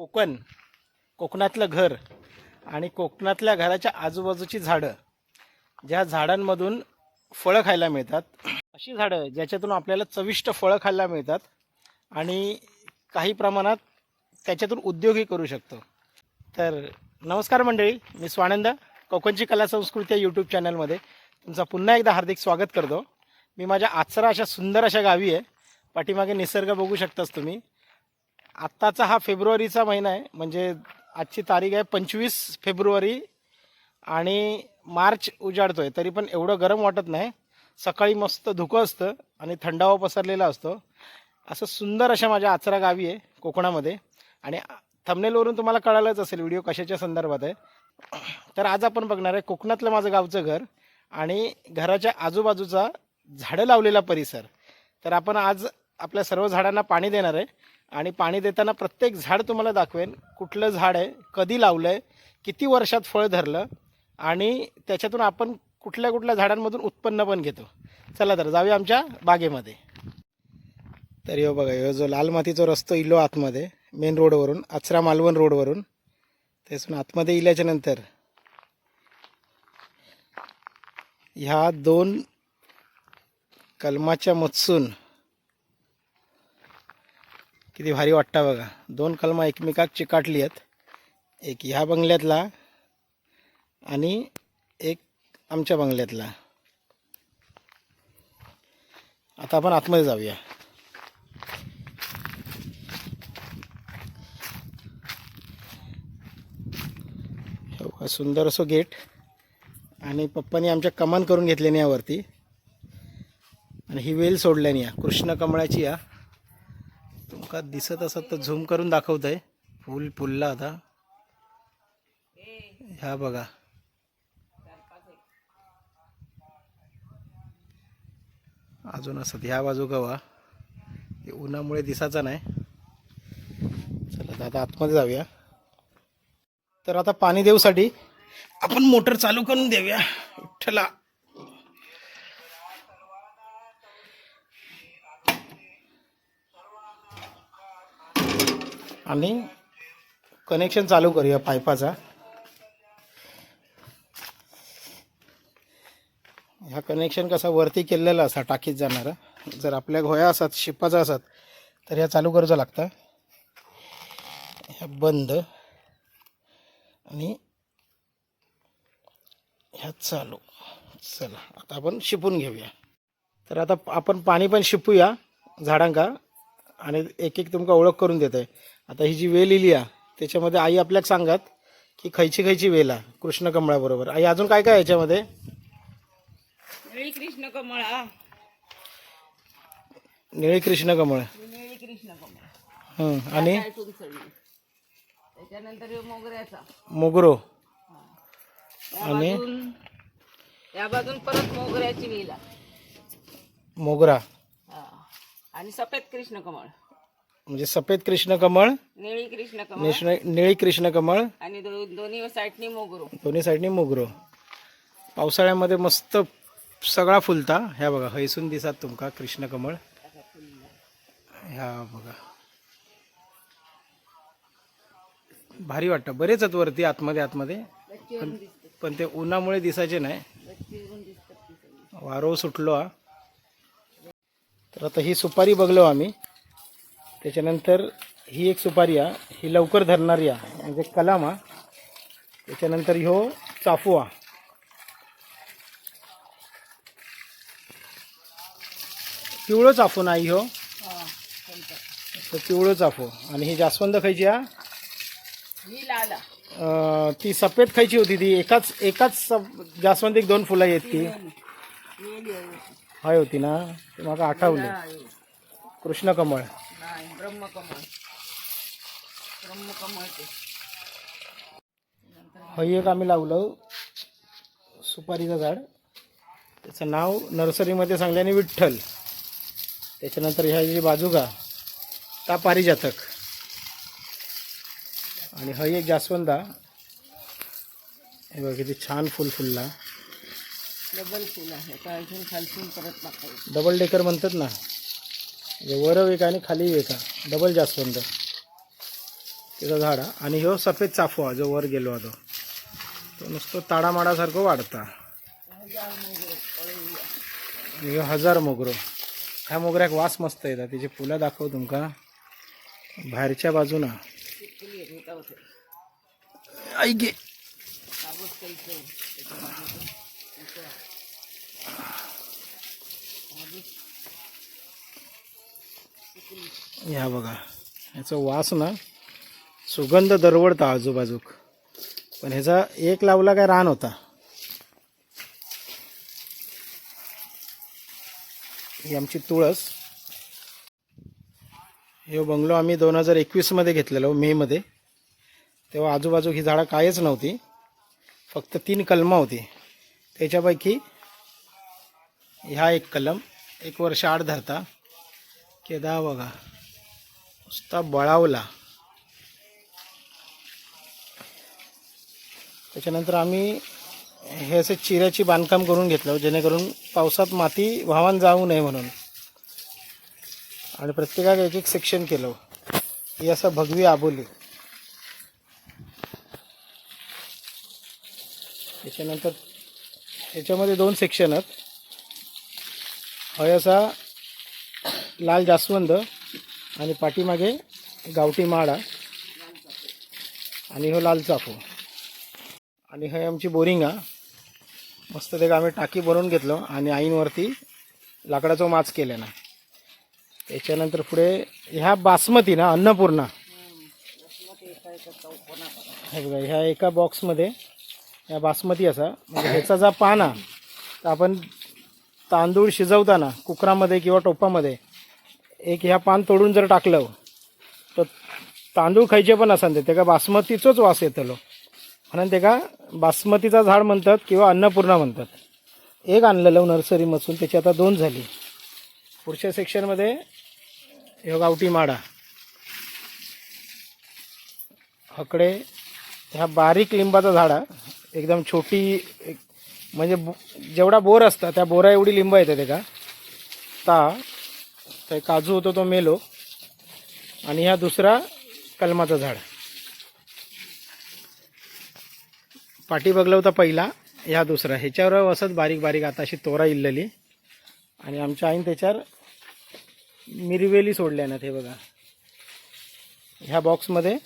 कोकण कोकणातलं घर आणि कोकणातल्या घराच्या आजूबाजूची झाडं. ज्या झाडांमधून फळं खायला मिळतात. अशी झाडं ज्याच्यातून आपल्याला चविष्ट फळं खायला मिळतात आणि काही प्रमाणात त्याच्यातून उद्योगही करू शकतो. तर नमस्कार मंडळी मी स्वानंद कोकणची कला संस्कृती या यूट्यूब चॅनलमध्ये तुमचा पुन्हा एकदा हार्दिक स्वागत करतो. मी माझ्या आचरा अशा सुंदर अशा गावी आहे. पाठीमागे निसर्ग बघू शकताच तुम्ही. आत्ताचा हा फेब्रुवारीचा महिना आहे. म्हणजे आजची तारीख आहे पंचवीस फेब्रुवारी आणि मार्च उजाडतोय. तरी पण एवढं गरम वाटत नाही. सकाळी मस्त धुकं असतं आणि थंडावा पसरलेला असतो. असं सुंदर अशा माझ्या आचरा गावी आहे कोकणामध्ये. आणि थंबनेलवरून तुम्हाला कळालंच असेल व्हिडिओ कशाच्या संदर्भात आहे. तर आज आपण बघणार आहे कोकणातलं माझं गावचं घर आणि घराच्या आजूबाजूचा झाडं लावलेला परिसर. तर आपण आज आपल्या सर्व झाडांना पाणी देणार आहे. आणि पाणी देताना प्रत्येक झाड तुम्हाला दाखवेन कुठलं झाड आहे कधी लावलं आहे किती वर्षात फळ धरलं आणि त्याच्यातून आपण कुठल्या कुठल्या झाडांमधून उत्पन्न पण घेतो. चला तर जाऊया आमच्या बागेमध्ये. तर यो बघा हो जो लाल मातीचा रस्तो इलो आतमध्ये मेन रोडवरून आचरा मालवण रोडवरून त्यातून आतमध्ये इल्याच्या नंतर ह्या दोन कलमाच्या मत्सून किती भारी वाटतं बघा. दोन कलमा एकमेकात चिकाटली आहेत. एक ह्या बंगल्यातला आणि एक आमच्या बंगल्यातला. आता आपण आतमध्ये जाऊया. सुंदर असो गेट. आणि पप्पानी आमच्या कमान करून घेतल्याने यावरती. आणि ही वेल सोडल्याने या. कृष्ण कमळाची या. तुमका दिसत असत तर झूम करून दाखवत आहे फुल फुलला आता. ह्या बघा. अजून असत. ह्या बाजू गवा. ते उन्हामुळे दिसायचा नाही. चला दादा आता आतमध्ये जाऊया. तर आता पाणी देऊसाठी आपण मोटर चालू करून देऊया. विठ्ठला आणि कनेक्शन चालू करूया पाईपाचा ह्या कनेक्शन कसा वरती केलेला असा टाकीत जाणारा. जर आपल्या घोया असत शिपाचा असत तर ह्या चालू करूचा लागतं. ह्या बंद. आणि ह्या चालू. चला आता आपण शिपून घेऊया. तर आता आपण पाणी पण शिपूया झाडांका. आणि एक एक तुमका ओळख करून देत आहे आता ही जी वेल इली आहे त्याच्यामध्ये आई आपल्याक सांगत की खयची खयची वेल आहे कृष्ण कमळाबरोबर आई अजून काय काय याच्यामध्ये? निळी कृष्ण कमळा. निळी कृष्ण कमळ निळी कृष्ण कमळ आणि त्याच्यानंतर मोगऱ्याचा. मोगरो. आणि? त्या बाजून परत मोगऱ्याची वेला मोगरा. आणि सफेद कृष्ण कमळ. म्हणजे सफेद कृष्ण कमळ निळी कृष्ण कमळ निष्ण निळी कृष्ण कमळ आणि दो- दोन्ही साईडनी मोगरो. दोन्ही साईडनी मोगरो. पावसाळ्यामध्ये मस्त सगळा फुलता. ह्या बघा हैसून दिसात तुमका कृष्ण कमळ. ह्या बघा. भारी वाटतं. बरेच आहेत वरती आतमध्ये आतमध्ये. पण पण ते उन्हामुळे दिसायचे नाही. वारो सुटलो. हा तर आता ही सुपारी बघलो आम्ही. त्याच्यानंतर ही एक सुपारी आहे ही लवकर धरणारी आहे म्हणजे कलाम हा त्याच्यानंतर ह्यो चाफू हा पिवळं चाफू नाही तो पिवळं चाफू. आणि ही जास्वंद खायची हा ही लाला अं, ती सफेद खायची होती ती. एकाच एकाच जास्वंदीक दोन फुलं आहेत ती. हाय होती ना. ते मला आठवले. नाही कृष्ण कमळ नाही, ब्रह्मकमळ ब्रह्मकमळ ते. हई एक आम्ही लावलं. सुपारीचं झाड. त्याचं नाव नर्सरीमध्ये सांगल्याने विठ्ठल. त्याच्यानंतर ह्या जी बाजूगा ता पारिजातक. आणि हई एक जास्वंदा. हे बघा किती छान फुल फुलला. डबल फुल आहे. आता अजून खालसून परत टाकायचं. डबल डेकर म्हणतात ना. म्हणजे वर एक आणि खाली एक डबल जास्वंद त्याचा झाड. आणि ह्यो सफेद चाफू जो वर गेलो तो तो नुसतो ताडामाडासारखं वाढता. ह्यो हजार मोगरो. ह्या मोगऱ्याक वास मस्त येतात. त्याची फुलं दाखव तुमका. बाहेरच्या बाजूना ऐके ह्या या बघा ह्याचा वास ना सुगंध दरवडता आजूबाजूक. पण ह्याचा एक लावला काय रान होता. ही आमची तुळस. हे बंगलो आम्ही दोन हजार एकवीसमध्ये घेतलेलो मेमध्ये तेव्हा आजूबाजू ही झाडं कायच नव्हती. फक्त तीन कलमं होती. त्याच्यापैकी ह्या एक कलम एक वर्ष आड धरता. केदा बघा. नुसता बळावला. त्याच्यानंतर आम्ही हे असे चिऱ्याची बांधकाम करून घेतलं जेणेकरून पावसात माती वाहवान जाऊ नये म्हणून. आणि प्रत्येकाक एक एक सेक्शन केलं. ही असं भगवी आबोली. त्याच्यानंतर याच्यामध्ये दोन सेक्शन आहेत. हय असा लाल जास्वंद आणि पाठीमागे गावठी माळा आणि हो लाल चाफो आणि हे आमची बोरिंग. हा मस्त ते आम्ही टाकी बनवून घेतलो आणि आईंवरती लाकडाचा माच केले ना त्याच्यानंतर पुढे ह्या बासमती ना अन्नपूर्णा. हे बघा ह्या एका बॉक्समध्ये ह्या बासमती असा. म्हणजे ह्याचा जा पान तर आपण तांदूळ शिजवताना कुकरामध्ये किंवा टोपामध्ये एक ह्या पान तोडून जर टाकलं तर तांदूळ खायचे पण असाल ते. का बासमतीचोच वास येतलो. म्हणून ते का बासमतीचा झाड म्हणतात किंवा अन्नपूर्णा म्हणतात. एक आणलेलं नर्सरीमधून त्याची आता दोन झाली. पुढच्या सेक्शनमध्ये हे गावठी माडा. हकडे ह्या बारीक लिंबाचा झाड हा. एकदम छोटी एक म्हणजे बो- जेवढा बोर असता त्या बोरा एवढी लिंब येते ते का ता तर काजू होतो तो मेलो. आणि ह्या दुसरा कलमाचं झाड. पाठी बघला होता पहिला ह्या दुसरा. ह्याच्यावर असंच बारीक बारीक आता अशी तोरा इल्लेली. आणि आमच्या आईन त्याच्यावर मिरवेली सोडल्या ना हे बघा. ह्या बॉक्समध्ये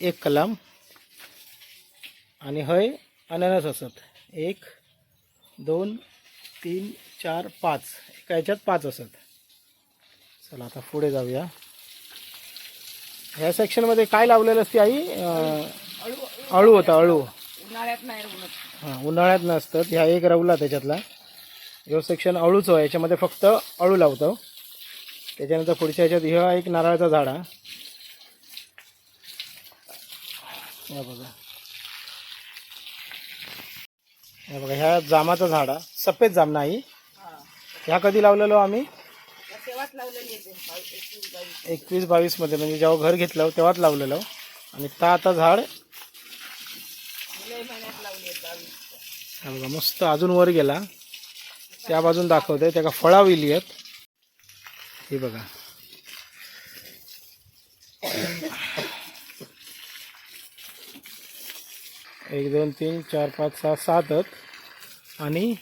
एक कलाम आणि हय अननस असत. एक दोन तीन चार पाच. एका ह्याच्यात पाच असत. चला आता पुढे जाऊया. ह्या सेक्शनमध्ये काय लावलेलं असते आई? अळू होता अळू. उन्हाळ्यात नाही हां उन्हाळ्यात नसतात ह्या एक रवला त्याच्यातला. ह्यो सेक्शन अळूच आहे. याच्यामध्ये फक्त अळू लावतो. त्याच्यानंतर पुढच्या ह्याच्यात ह्या एक नारळाचा झाड. हा हे बघा बघा ह्या जामाचा झाड. सफेद जाम नाही. ह्या कधी लावलेलो आम्ही? एकवीस बावीस एकवीस बावीसमध्ये म्हणजे जेव्हा घर घेतलं तेव्हाच लावलेलं. आणि ता आता झाड? हा बघा मस्त अजून वर गेला. त्या बाजून दाखवते त्याला फळाविली आहेत. हे बघा. एक दोन तीन चार पाच सहा सात आहेत. आणि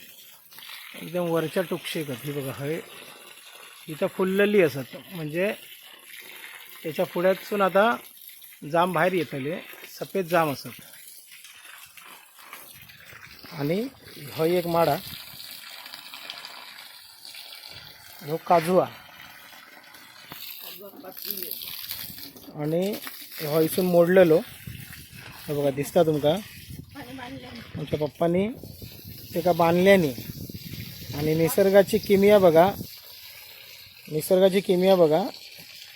एकदम वरच्या टुकशेकत ही बघा हय इथं फुललेली असत. म्हणजे त्याच्या पुढ्यातून आता जाम बाहेर येतले सफेद जाम असत. आणि हो एक माडा हो काजू आणि हो इथून मोडलेलो. हे बघा दिसता तुमका? आमच्या पप्पांनी एका बांधल्याने आणि निसर्गाची किमिया बघा. निसर्गाची किमिया बघा.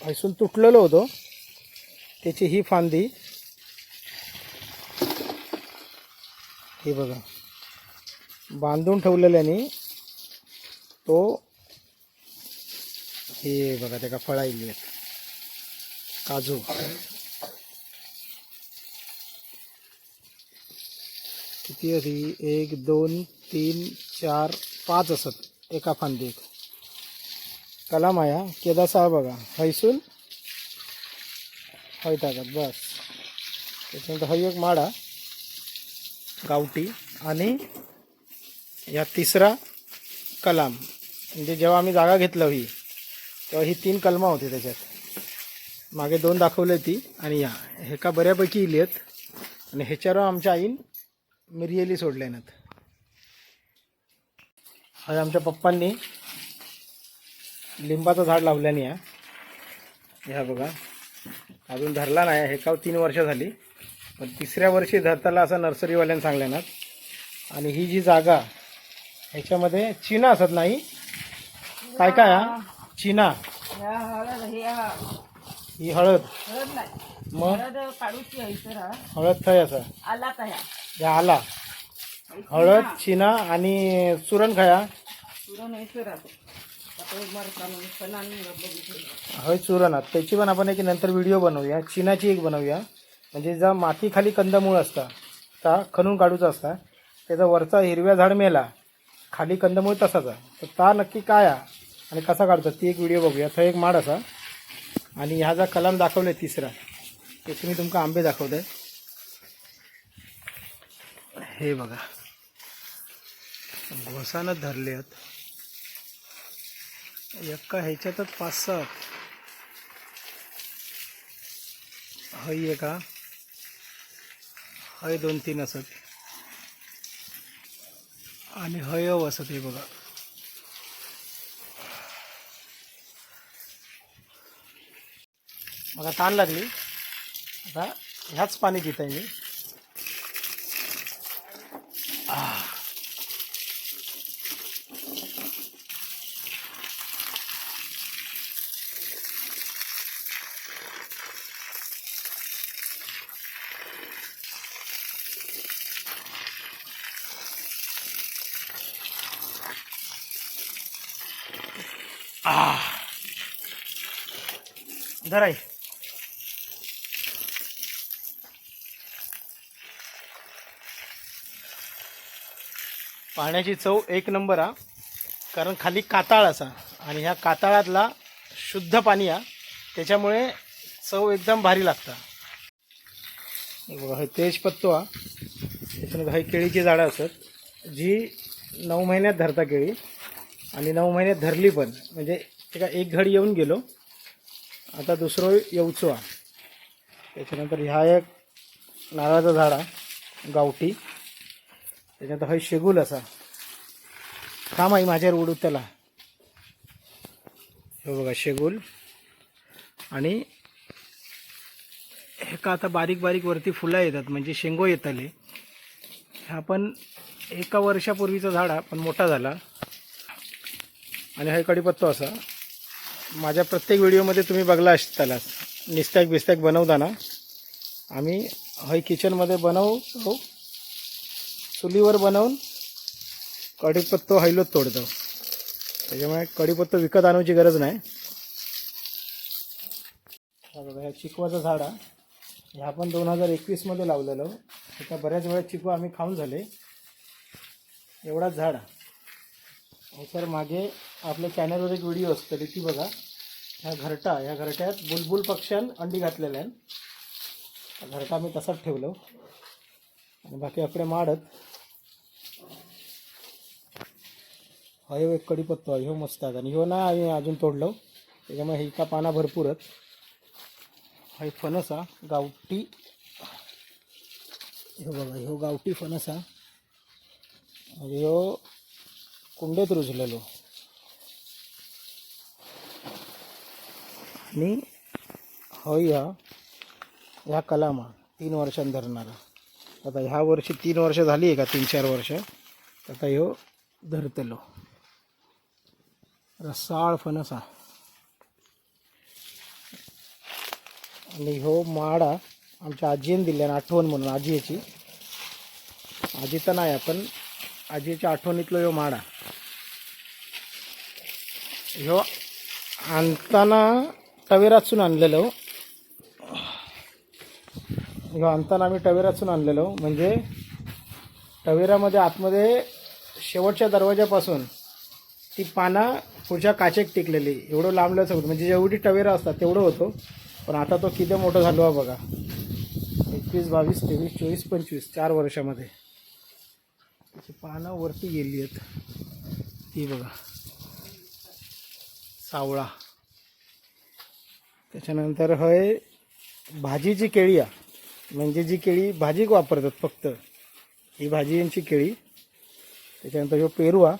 हैसून तुटलेलो होतो. त्याची ही फांदी. हे बघा. बांधून ठेवलेल्याने तो हे बघा त्याला फळा येईल आहेत. काजू. किती होती एक दोन तीन चार पाच असत. एका फांदीत. कलाम आहे हा केदा सहा बघा. हैसून हय टाकत बस. त्याच्यानंतर हय एक माडा गावठी आणि या तिसरा कलाम. म्हणजे जेव्हा आम्ही जागा घेतलं ही तेव्हा ही तीन कलमं होती त्याच्यात. मागे दोन दाखवले ती आणि या. हे का बऱ्यापैकी इली आहेत. आणि ह्याच्यावर आमच्या आईन मिरियली सोडल्या नात हा आमच्या पप्पांनी लिंबाचं झाड लावल्याने या ह्या बघा. अजून धरला नाही हे का तीन वर्ष झाली. पण तिसऱ्या वर्षी धरताला असं नर्सरीवाल्यानं सांगल्यानात आणि ही जी जागा ह्याच्यामध्ये चिना असत नाही. काय काय हा? चिना. हे हळद. हळद नाही. मग? हळद थय असं? आला. हळद चिना आणि सुरण खया. चुरण आत. त्याची पण आपण एक नंतर व्हिडिओ बनवूया. चिनाची एक बनवूया. म्हणजे ज्या माती खाली कंदमूळ असता ता खणून काढूचा असता त्याचा वरचा हिरव्या झाड मेला खाली कंदमूळ तसाच. तर ता नक्की काय आणि कसा काढतात ती एक व्हिडिओ बघूया. थंय एक माड असा. आणि ह्या जा कलम दाखवले तिसरा. त्याचे मी तुमका आंबे दाखवते हे बघा. घोसानं धरले आहेत. एका ह्याच्यातच पाच सात हय एका. हय दोन तीन असत. आणि हयव असत हे बघा. मला ताण लागली. आता ह्याच पाणी पित आहे. मी धराय पाण्याची चव एक नंबर हा. कारण खाली काताळ असा. आणि ह्या काताळातला शुद्ध पाणी हा. त्याच्यामुळे चव एकदम भारी लागता. हे बघा हे तेजपत्तो हा. त्याच्यानंतर हे केळीची झाडं असत. जी नऊ महिन्यात धरता केळी. आणि नऊ महिन्यात धरली पण. म्हणजे ते का एक घड येऊन गेलो. आता दुसरं येऊचो त्याच्यानंतर ह्या एक नारळाचं झाड आहे गावठी. त्याच्यानंतर हय शेगुल असा. काम आहे माझ्यावर उडू त्याला. हे बघा शेगुल. आणि हे का आता बारीक बारीक वरती फुलं येतात म्हणजे शेंगो येतले. हा पण एका वर्षापूर्वीचा झाड हा पण मोठा झाला. आणि हा कडीपत्तो असा. माझ्या प्रत्येक व्हिडिओमध्ये तुम्ही बघला असतालाच निस्त्याक बिस्त्याक बनवताना. आम्ही हय किचनमध्ये बनवतो. चुलीवर बनवून कढीपत्तो हैलोत तोडतो. त्याच्यामुळे कढीपत्तो विकत आणूची गरज नाही. बघा ह्या चिकवाचं झाड आहे. ह्या पण दोन हजार एकवीसमध्ये लावलेलं. आता बऱ्याच वेळा चिकू आम्ही खाऊन झाले. एवढाच झाड आहे. सर मागे आपल्या चॅनलवर एक व्हिडिओ असतो ती बघा. ह्या घरटा ह्या घरट्यात बुलबुल पक्ष्यान अंडी घातलेल्या आहेत. घरटा मी तसाच ठेवलो. आणि बाकी आपले माडत. हयो एक कडीपत्तो आहे ह्यो मस्त आहे. आणि ह्यो ना आम्ही अजून तोडलो. त्याच्यामुळे ही का पाना भरपूरच हा एक फणस हा गावठी. ह्यो बघा ह्यो गावठी फणस हा. ह्यो कुंडेत रुजलेलो. मी हय हा ह्या कलामा तीन वर्षांनी धरणारा. आता ह्या वर्षी तीन वर्ष झाली आहे का? तीन चार वर्ष. आता ह्यो धरतलो. रसाळ फणस. हा आणि ह्यो माडा आमच्या आजीने दिल्यानं आठवण म्हणून आजीची आजी तर नाही पण आजीच्या आठवणीतलो ह्यो माडा. ह्यो आणताना टवेरातसून आणलेलो हो. अंतान आणताना आम्ही टवेरातसून आणलेलो हो. म्हणजे टवेरामध्ये आतमध्ये शेवटच्या दरवाजापासून ती पाना पुढच्या काचेक टिकलेली. एवढं लांबल्याचं होतं म्हणजे जेवढी टवेरा असतात तेवढं होतं. पण आता तो किती मोठं झालो हो आहे बघा. एकवीस बावीस तेवीस चोवीस पंचवीस चार वर्षामध्ये. त्याची पानं वरती गेली आहेत. ती बघा. सावळा. त्याच्यानंतर हय भाजीची केळी आहे म्हणजे जी केळी भाजीक वापरतात फक्त. ही भाजी यांची केळी. त्याच्यानंतर ह्यो पेरू हा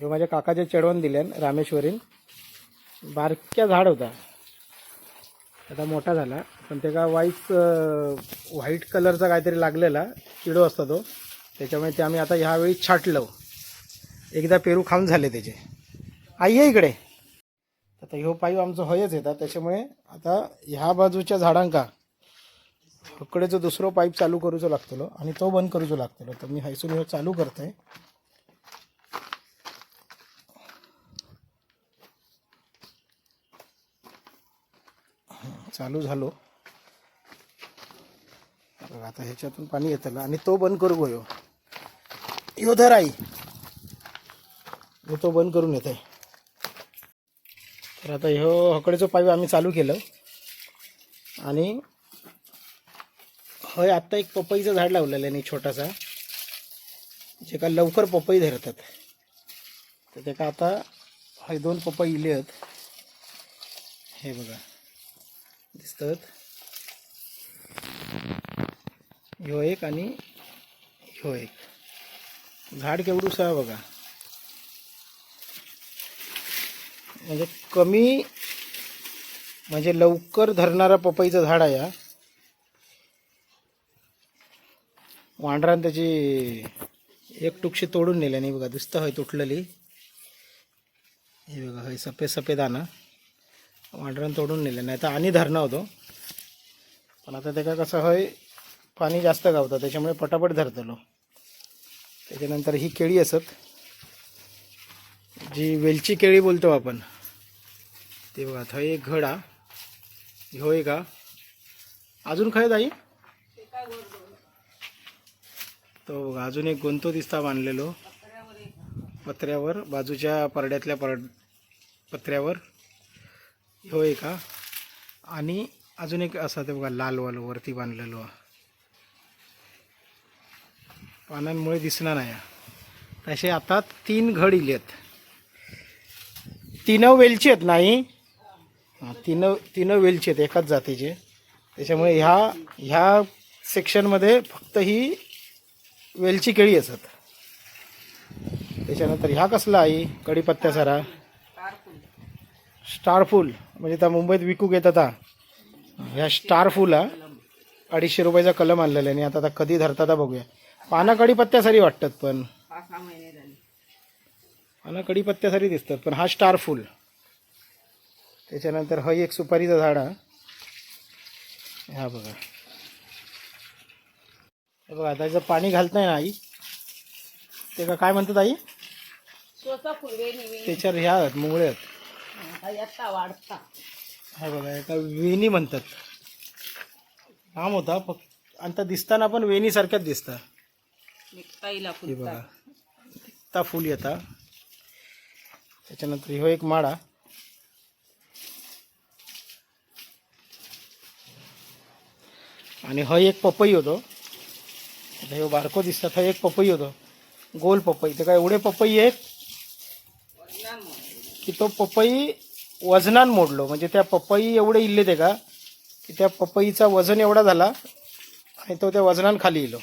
ह्यो माझ्या काकाच्या चेडवान दिल्यान रामेश्वरीन. बारक्या झाड होता. आता मोठा झाला. पण त्याला व्हाईट व्हाईट कलरचा काहीतरी लागलेला. किडो असतो तो. त्याच्यामुळे ते आम्ही आता ह्यावेळी छाटलो. एकदा पेरू खाऊन झाले त्याचे. आई आहे इकडे. आता ह्यो पाईप आमचं होयच येतात त्याच्यामुळे आता ह्या बाजूच्या झाडांका इकडे जो दुसरो पाईप चालू करूचो लागतलो आणि तो बंद करूचो लागतलो. तर मी हैसून ह्यो चालू करतोय चालू झालो. बघा, आता ह्याच्यातून पाणी येतलं आणि तो बंद करू गयो यो धर आई मी तो बंद करून येत. आहे तर आता ह्यो हकडेचं पाईप आम्ही चालू केलं. आणि हय आत्ता एक पपईचं झाड लावलेलं आहे छोटासा जे का लवकर पपई धरतात. तर त्याका आता हय दोन पपई इले आहेत. हे बघा दिसतात. ह्यो एक आणि ह्यो एक. झाड केवढूसा आहे बघा. म्हणजे कमी म्हणजे लवकर धरणारा पपईचं झाड आहे हा. वांढरान त्याची एक टुकशी तोडून नेल्या नाही बघा दिसतं हय तुटलेली. हे बघा हय सफेद सफेद आणा वांढरान तोडून नेलं नाही तर आणि धरणं होतो. पण आता त्याका कसं हय पाणी जास्त गावतं त्याच्यामुळे पटापट धरतलो. त्याच्यानंतर ही केळी असत. जी वेलची केळी बोलतो आपण. ते बघा थंय एक घड. हा ह्यो एक अजून खय ताई? तो बघा अजून एक गोंतो दिसता बांधलेलो. पत्र्यावर बाजूच्या परड्यातल्या पर पत्र्यावर. ह्यो एक आणि अजून एक असा ते बघा लालवाल वरती बांधलेलो. पानांमुळे दिसणार नाही. तसे आता तीन घड इले आहेत तीन वेलची आहेत नाही? तीन तीन वेलची आहेत एकाच जातीचे. त्याच्यामुळे ह्या ह्या सेक्शनमध्ये फक्त ही वेलची केळी असत त्याच्यानंतर ह्या कसला आहे? कढीपत्त्या सारा. स्टार फूल. म्हणजे त्या मुंबईत विकूक येतात हा. ह्या स्टार फूल हा. अडीचशे रुपयाचा कलम आणलेला आहे. आणि आता आता कधी धरतात बघूया. पानं कढीपत्त्यासारी वाटतात पण. पानं कढीपत्त्यासारी दिसतात पण हा स्टार फूल. त्याच्यानंतर हा एक सुपारीचं झाड हा ह्या बघा. हे बघा त्याचं पाणी घालत नाही ना आई? ते का काय म्हणतात आई? त्याच्यावर ह्या आहेत मुंगळे आहेत. हा बघा एका वेणी म्हणतात. नाम होता फक्त आणि त्या दिसताना पण वेणीसारख्याच हे फुलता बघा. ता फुल येता त्याच्यानंतर ह्यो एक माडा आणि हा एक पपई होतो. हे बारको दिसतात हा एक पपई होतो. गोल पपई. ते काय एवढे पपई आहेत की तो पपई वजनान मोडलो. म्हणजे त्या पपई एवढे इल्ले ते का की त्या पपईचा वजन एवढा झाला आणि तो त्या वजनान खाली इलो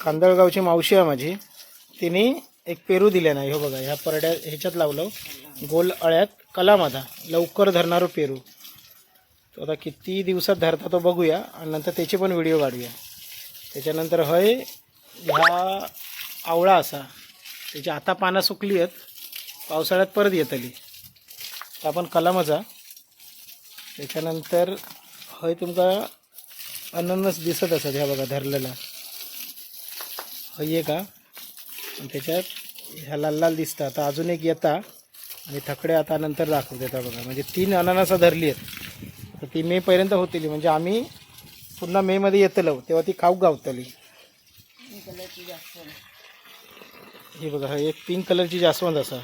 कांदळगावची मावशी आहे माझी. तिने एक पेरू दिल्या नाही. हो बघा ह्या परड्या ह्याच्यात लावलं. गोल अळ्यात कलाम आता. लवकर धरणारं पेरू. तो आता किती दिवसात धरता तो बघूया. आणि नंतर त्याचे पण व्हिडिओ काढूया. त्याच्यानंतर हय ह्या आवळा असा. त्याची आता पानं सुकली आहेत पावसाळ्यात परत येतली तर आपण कलामचा त्याच्यानंतर हय तुमका अननस दिसत असत ह्या बघा धरलेला. हय का? त्याच्यात ह्या लाल लाल दिसतं आता अजून एक येता. आणि थकडे आता नंतर दाखवते येतात बघा. म्हणजे तीन अननसं धरली आहेत. तर ती मेपर्यंत होतील. म्हणजे आम्ही पुन्हा मेमध्ये येतलो तेव्हा ती खाऊक गावतली. हे बघा हे एक पिंक कलरची जास्वंद असा.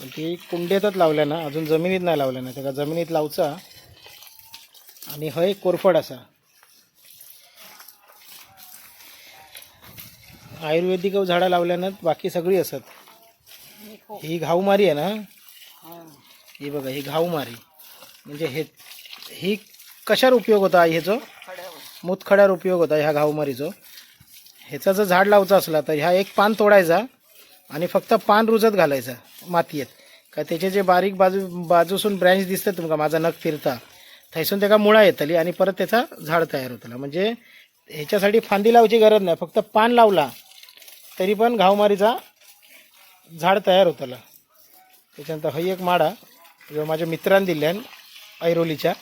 पण ती कुंड्यातच लावल्या ना अजून जमिनीत नाही लावल्या ना. त्याला जमिनीत लावचा. आणि हय कोरफड असा. आयुर्वेदिक झाडं लावल्यानं बाकी सगळी असत. ही. घाऊमारी आहे ना? हा. ही बघा ही घाऊमारी. म्हणजे हे ही कशावर उपयोग होता ह्याचं? खड्यावर. मुतखड्यावर उपयोग होता ह्या घाऊमारीचं. ह्याचा जर झाड लावचा असला तर ह्या एक पान तोडायचा आणि फक्त पान रुजत घालायचा मातयेत. का त्याचे जे बारीक बाजू बाजूसून ब्रँच दिसतात तुमका माझा नख फिरता. थंयसून त्याका मुळा येतली आणि परत त्याचा झाड तयार होतला. म्हणजे ह्याच्यासाठी फांदी लावची गरज नाही फक्त पान लावला तरी पण घावमारीचा झाड तयार होतला त्याच्यानंतर हय एक माडा जो माझ्या मित्रांनी दिल्यान ऐरोलीच्या.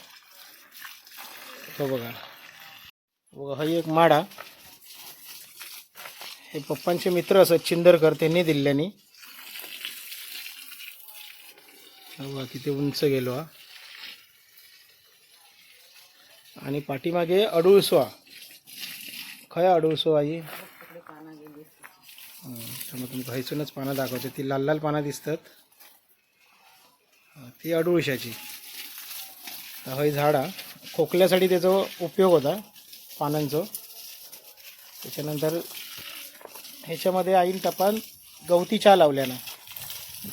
तो बघा. बघा हय एक माडा. हे पप्पांचे मित्र असत चिंदरकर त्यांनी दिल्यानी. बघा किती उंच गेलो हा. आणि पाठीमागे अडुळसवा खया खय आई? त्यामुळे तुमका हयसूनच पानं दाखवते. ती लाल लाल पानं दिसतात. हा, ती अडुळशाची. तर हय झाडा खोकल्यासाठी त्याचा उपयोग होता पानांचं. त्याच्यानंतर ह्याच्यामध्ये आईन टपान गवती चहा लावल्या ना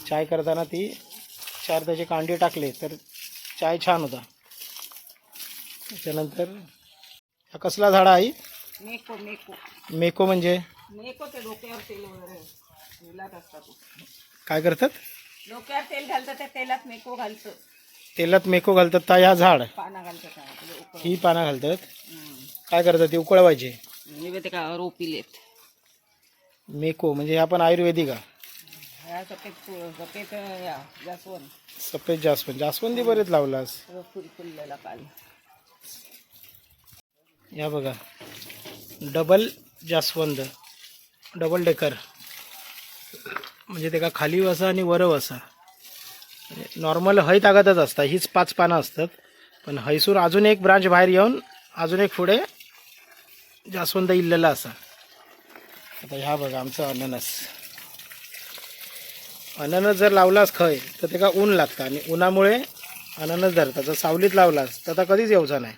चाय करताना ती चार त्याचे कांडे टाकले तर चाय छान होता. त्याच्यानंतर हा कसला झाडा आई? मेको मेको. मेको म्हणजे? मेको ते डोक्यावर तेल वगैरे. तेलात असतात काय करतात? डोक्यावर तेल घालतं त्या तेलात मेको घालतं तेलात मेको घालतात ता ह्या झाड. पाना घालतं काय आपलं उकळ ही पानं घालतात. काय करतात? ती उकळवायची. म्हणजे ते का रोपिलेत मेको म्हणजे हे आपण आयुर्वेदिक ह्या सफेद फुल- सफेद या जास्वंद. सफेद जास्वंद. जास्वंदी बरेच लावलास. सगळं फुल फुललेला काल या बघा. डबल जास्वंद. डबल डेकर म्हणजे ते का खाली वसा आणि वर वसा. म्हणजे नॉर्मल हय तागतच असतात हीच पाच पानं असतात. पण हैसूर अजून एक ब्रांच बाहेर येऊन अजून एक पुढे जास्वंद इल्लेला असा. आता ह्या बघा आमचं अननस. अननस जर लावलास खय तर ते का ऊन लागतं आणि उन्हामुळे अननस धरतात. जर सावलीत लावलास तर आता कधीच येऊचा नाही.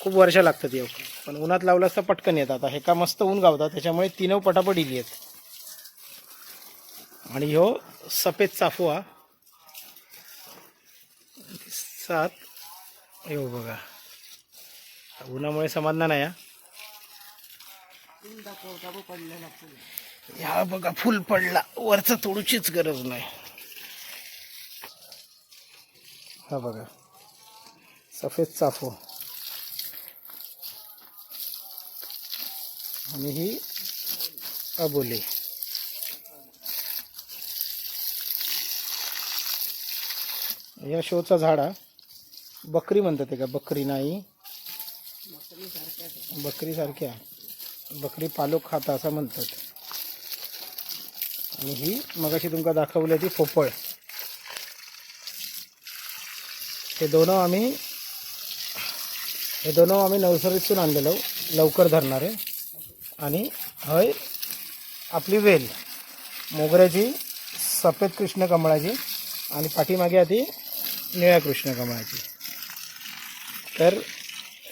खूप वर्ष लागतात येऊ पण उन्हात लावलं तर पटकन येतात आता हे का मस्त ऊन गावतात त्याच्यामुळे तीन पटापट इली आहेत. आणि ह्यो सफेद चाफू हा सात. हो बघा. उन्हामुळे समाधान नाही हा. ह्या बघा फुल पडला. वरचं तोडूचीच गरज नाही. हा बघा. सफेद चाफो आणि ही अबोले. या शोचा झाड बकरी म्हणतात ते का बकरी नाही. बकरी सारख्या. बकरी पालक खाता असं म्हणतात. आणि ही मगाशी तुमका दाखवली ती पोपळ हे दोन आम्ही हे दोन आम्ही नर्सरीतून आणलेलो लवकर धरणारे. आणि हय आपली वेल मोगऱ्याची सफेद कृष्ण कमळाची आणि पाठीमागे आधी निळ्या कृष्ण कमळाची. तर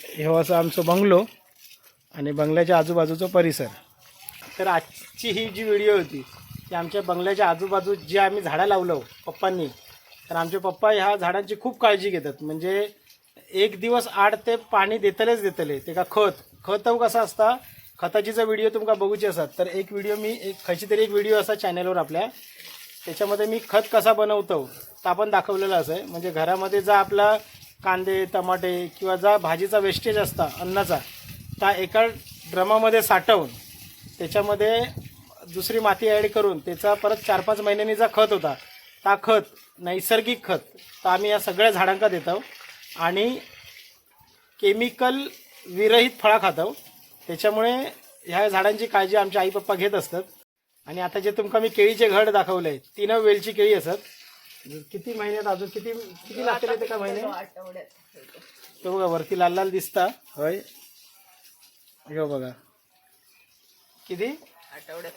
हे असं आमचं बंगलो आणि बंगल्याच्या आजूबाजूचा परिसर. तर आजची ही जी व्हिडिओ होती ती आमच्या बंगल्याच्या आजूबाजू जे आम्ही झाडं लावलो हो, पप्पांनी तर आमचे पप्पा ह्या झाडांची खूप काळजी घेतात. म्हणजे एक दिवस आड ते पाणी देतलेच देतले ते का खत खत हो कसं असता खताची जर व्हिडिओ तुमका बघूची असत तर एक व्हिडिओ मी एक खयची तरी एक व्हिडिओ असा चॅनलवर आपल्या. त्याच्यामध्ये मी खत कसा बनवतो तर आपण दाखवलेलं असं आहे. म्हणजे घरामध्ये जा आपला कांदे टमाटे किंवा जा भाजीचा वेस्टेज असता अन्नाचा त्या एका ड्रमामध्ये साठवून त्याच्यामध्ये दुसरी माती ॲड करून त्याचा परत चार पाच महिन्यांनीचा खत होता ता खत नैसर्गिक खत तर आम्ही या सगळ्या झाडांका देतो. आणि केमिकल विरहित फळा खातो. त्याच्यामुळे ह्या झाडांची काळजी आमच्या आई पप्पा घेत असतात. आणि आता जे तुमका मी केळीचे घड दाखवले तीन वेलची केळी असत. किती महिन्यात अजून किती किती लागते ते का महिने तो बघा वरती लाल लाल दिसता. होय. बघा. किती?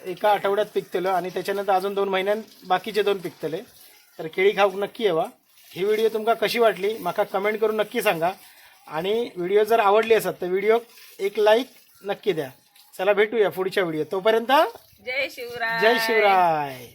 एका आठवड्यात पिकतेलं आणि त्याच्यानंतर अजून दोन महिन्यात बाकीचे दोन पिकतले. तर केळी खाऊक नक्की येवा. ही व्हिडिओ तुमका कशी वाटली माका कमेंट करून नक्की सांगा. आणि व्हिडिओ जर आवडली असत तर व्हिडिओ एक लाईक नक्की द्या. चला भेटूया पुढच्या व्हिडिओ तोपर्यंत जय शिवराय. जय शिवराय.